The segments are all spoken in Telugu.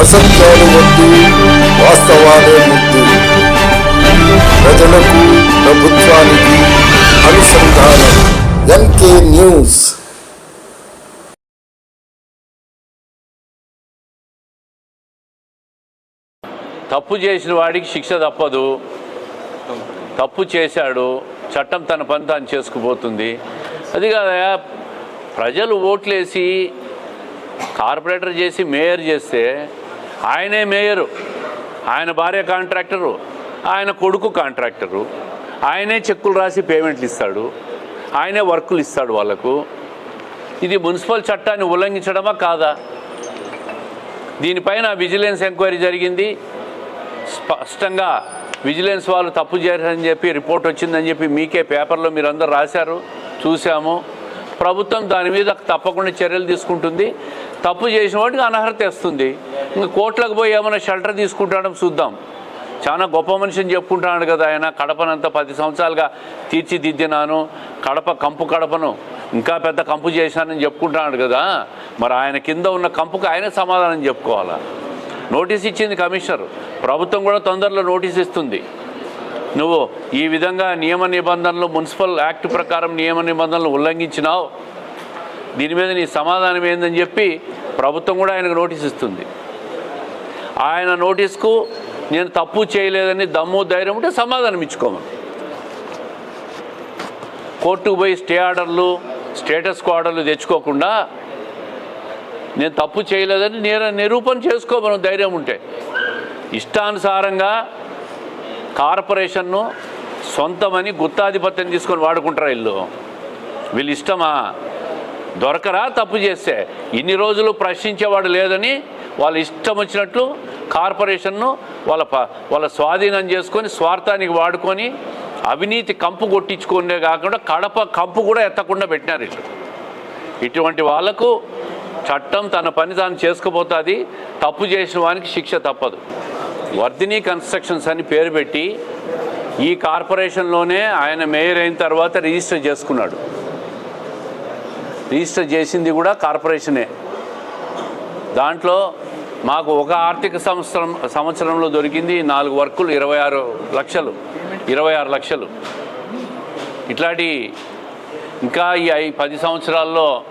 అసత్యాలు వద్దు వాస్తవాలే ముద్దు. ప్రజలకు ప్రభుత్వానికి అనుసంధానం. NK news. తప్పు చేసిన వాడికి శిక్ష తప్పదు. తప్పు చేశాడు చట్టం తన పని తాను చేసుకుపోతుంది. అది కాదయా ప్రజలు ఓట్లేసి కార్పొరేటర్ చేసి మేయర్ చేస్తే ఆయనే మేయరు. ఆయన భార్య కాంట్రాక్టరు. ఆయన కొడుకు కాంట్రాక్టరు. ఆయనే చెక్కులు రాసి పేమెంట్లు ఇస్తాడు. ఆయనే వర్కులు ఇస్తాడు వాళ్ళకు. ఇది మున్సిపల్ చట్టాన్ని ఉల్లంఘించడమా కాదా? దీనిపైన విజిలెన్స్ ఎంక్వైరీ జరిగింది. స్పష్టంగా విజిలెన్స్ వాళ్ళు తప్పు చేశారని చెప్పి రిపోర్ట్ వచ్చిందని చెప్పి మీకే పేపర్లో మీరు అందరు రాశారు చూసాము ప్రభుత్వం దాని మీద తప్పకుండా చర్యలు తీసుకుంటుంది. తప్పు చేసిన వాటికి అనర్హత ఇస్తుంది ఇంకా కోట్లకు పోయి ఏమైనా షెల్టర్ తీసుకుంటాడో చూద్దాం. చాలా గొప్ప మనిషిని చెప్పుకుంటున్నాడు కదా ఆయన. కడపనంతా పది సంవత్సరాలుగా తీర్చిదిద్దినాను. కడప కంపు కడపను. ఇంకా పెద్ద కంపు చేశానని చెప్పుకుంటున్నాడు కదా. మరి ఆయన కింద ఉన్న కంపుకు ఆయనే సమాధానం చెప్పుకోవాలా? నోటీస్ ఇచ్చింది కమిషనర్. ప్రభుత్వం కూడా తొందరలో నోటీస్ ఇస్తుంది. నువ్వు ఈ విధంగా నియమ నిబంధనలు మున్సిపల్ యాక్ట్ ప్రకారం నియమ నిబంధనలు ఉల్లంఘించినావు. దీని మీద నీ సమాధానం ఏందని చెప్పి ప్రభుత్వం కూడా ఆయనకు నోటీస్ ఇస్తుంది. ఆయన నోటీస్కు నేను తప్పు చేయలేదని దమ్ము ధైర్యం ఉంటే సమాధానం ఇచ్చుకోమని. కోర్టుకు పోయి స్టే ఆర్డర్లు స్టేటస్ ఆర్డర్లు తెచ్చుకోకుండా నేను తప్పు చేయలేదని నేను నిరూపణ చేసుకోమని ధైర్యం ఉంటే. ఇష్టానుసారంగా కార్పొరేషన్ను సొంతమని గుత్తాధిపత్యం తీసుకొని వాడుకుంటారా ఇల్లు వీళ్ళు ఇష్టమా? దొరకరా తప్పు చేస్తే? ఇన్ని రోజులు ప్రశ్నించేవాడు లేదని వాళ్ళు ఇష్టం వచ్చినట్లు కార్పొరేషన్ను వాళ్ళ ప- వాళ్ళ స్వాధీనం చేసుకొని స్వార్థానికి వాడుకొని అవినీతి కంపు కొట్టించుకునే కాకుండా కడప కంపు కూడా ఎత్తకుండా పెట్టినారు ఇట్లు. ఇటువంటి వాళ్ళకు చట్టం తన పని తాను చేసుకుపోతుంది తప్పు చేసిన వానికి శిక్ష తప్పదు. వర్ధిని కన్స్ట్రక్షన్స్ అని పేరు పెట్టి ఈ కార్పొరేషన్లోనే ఆయన మేయర్ అయిన తర్వాత రిజిస్టర్ చేసుకున్నాడు. రిజిస్టర్ చేసింది కూడా కార్పొరేషనే. దాంట్లో మాకు ఒక ఆర్థిక సంవత్సరం సంవత్సరంలో దొరికింది నాలుగు వర్కులు ఇరవై ఆరు లక్షలు ఇరవై ఆరు లక్షలు. ఇట్లాంటి ఇంకా ఈ ఐ- పది సంవత్సరాల్లో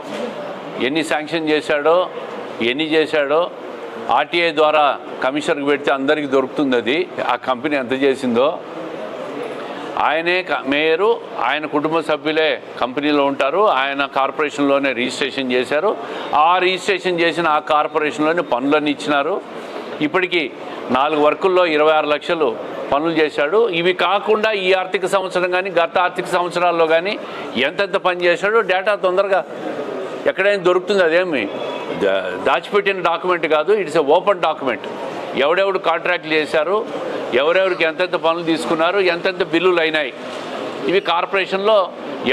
ఎన్ని శాంక్షన్ చేశాడో ఎన్ని చేశాడో ఆర్టీఐ ద్వారా కమిషనర్కి పెడితే అందరికీ దొరుకుతుంది అది. ఆ కంపెనీ ఎంత చేసిందో ఆయనే క- మేయరు ఆయన కుటుంబ సభ్యులే కంపెనీలో ఉంటారు ఆయన కార్పొరేషన్లోనే రిజిస్ట్రేషన్ చేశారు. ఆ రిజిస్ట్రేషన్ చేసిన ఆ కార్పొరేషన్లోనే పనులన్నీ ఇచ్చినారు. ఇప్పటికీ నాలుగు వర్కుల్లో ఇరవై ఆరు లక్షలు పనులు చేశాడు. ఇవి కాకుండా ఈ ఆర్థిక సంవత్సరం కానీ గత ఆర్థిక సంవత్సరాల్లో కానీ ఎంతెంత పని చేశాడో డేటా తొందరగా ఎక్కడైనా దొరుకుతుంది అదేమి? దా- దాచిపెట్టిన డాక్యుమెంట్ కాదు ఇట్స్ ఎ ఓపెన్ డాక్యుమెంట్. ఎవడెవడు కాంట్రాక్ట్లు చేశారు ఎవరెవరికి ఎంతెంత పనులు తీసుకున్నారు ఎంతెంత బిల్లులు అయినాయి. ఇవి కార్పొరేషన్లో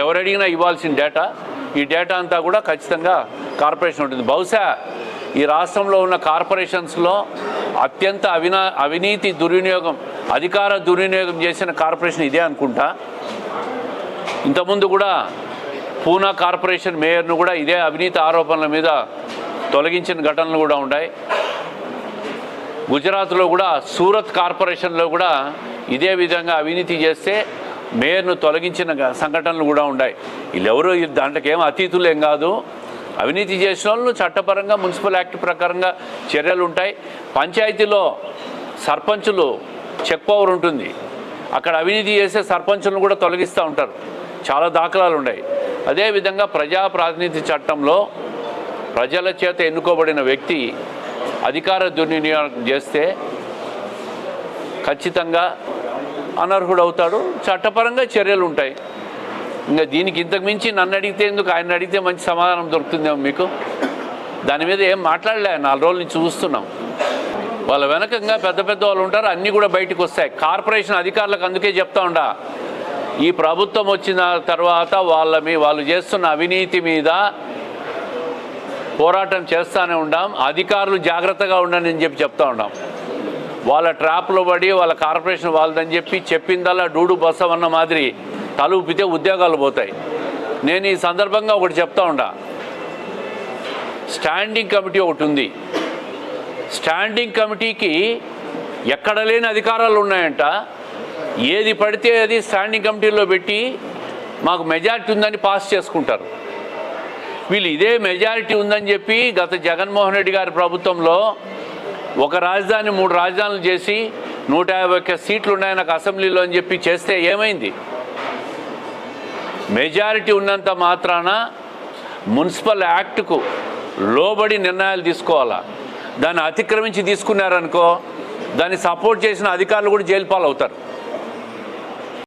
ఎవరడిగినా ఇవ్వాల్సిన డేటా. ఈ డేటా అంతా కూడా ఖచ్చితంగా కార్పొరేషన్ ఉంటుంది. బహుశా ఈ రాష్ట్రంలో ఉన్న కార్పొరేషన్స్లో అత్యంత అవినా అవినీతి దుర్వినియోగం అధికార దుర్వినియోగం చేసిన కార్పొరేషన్ ఇదే అనుకుంటా. ఇంతకుముందు కూడా పూనా కార్పొరేషన్ మేయర్ను కూడా ఇదే అవినీతి ఆరోపణల మీద తొలగించిన ఘటనలు కూడా ఉన్నాయి. గుజరాత్లో కూడా సూరత్ కార్పొరేషన్లో కూడా ఇదే విధంగా అవినీతి చేస్తే మేయర్ను తొలగించిన సంఘటనలు కూడా ఉన్నాయి. వీళ్ళెవరు ఈ దాంట్లోకి ఏం అతీతులు ఏం కాదు. అవినీతి చేసిన వాళ్ళు చట్టపరంగా మున్సిపల్ యాక్ట్ ప్రకారంగా చర్యలు ఉంటాయి. పంచాయతీలో సర్పంచులు చెక్ పవర్ ఉంటుంది. అక్కడ అవినీతి చేసే సర్పంచులను కూడా తొలగిస్తూ ఉంటారు. చాలా దాఖలాలు ఉన్నాయి. అదేవిధంగా ప్రజాప్రాతినిధ్య చట్టంలో ప్రజల చేత ఎన్నుకోబడిన వ్యక్తి అధికార దుర్వినియోగం చేస్తే ఖచ్చితంగా అనర్హుడవుతాడు. చట్టపరంగా చర్యలు ఉంటాయి. ఇంకా దీనికి ఇంతకు మించి నన్ను అడిగితే ఎందుకు ఆయన అడిగితే మంచి సమాధానం దొరుకుతుందేమో మీకు? దాని మీద ఏం మాట్లాడలే నాలుగు రోజుల నుంచి చూస్తున్నాం. వాళ్ళ వెనకంగా పెద్ద పెద్ద వాళ్ళు ఉంటారు అన్నీ కూడా బయటకు వస్తాయి. కార్పొరేషన్ అధికారులకు అందుకే చెప్తా ఉండా ఈ ప్రభుత్వం వచ్చిన తర్వాత వాళ్ళ మీ వాళ్ళు చేస్తున్న అవినీతి మీద పోరాటం చేస్తూనే ఉండాం అధికారులు జాగ్రత్తగా ఉండని అని చెప్పి చెప్తా ఉన్నాం వాళ్ళ ట్రాప్లో పడి వాళ్ళ కార్పొరేషన్ వాళ్ళదని చెప్పి చెప్పిందల్లా డూడు బసవన్న మాదిరి తలుపితే ఉద్యోగాలు పోతాయి. నేను ఈ సందర్భంగా ఒకటి చెప్తా ఉండా. స్టాండింగ్ కమిటీ ఒకటి ఉంది. స్టాండింగ్ కమిటీకి ఎక్కడ లేని అధికారాలు ఉన్నాయంట. ఏది పడితే అది స్టాండింగ్ కమిటీలో పెట్టి మాకు మెజార్టీ ఉందని పాస్ చేసుకుంటారు. వీళ్ళు ఇదే మెజారిటీ ఉందని చెప్పి గత జగన్మోహన్ రెడ్డి గారి ప్రభుత్వంలో ఒక రాజధాని మూడు రాజధానులు చేసి నూట యాభై ఒక్క సీట్లు ఉన్నాయి నాకు అసెంబ్లీలో అని చెప్పి చేస్తే ఏమైంది? మెజారిటీ ఉన్నంత మాత్రాన మున్సిపల్ యాక్ట్కు లోబడి నిర్ణయాలు తీసుకోవాలా? దాన్ని అతిక్రమించి తీసుకున్నారనుకో దాన్ని సపోర్ట్ చేసిన అధికారులు కూడా జైలు పాలవుతారు.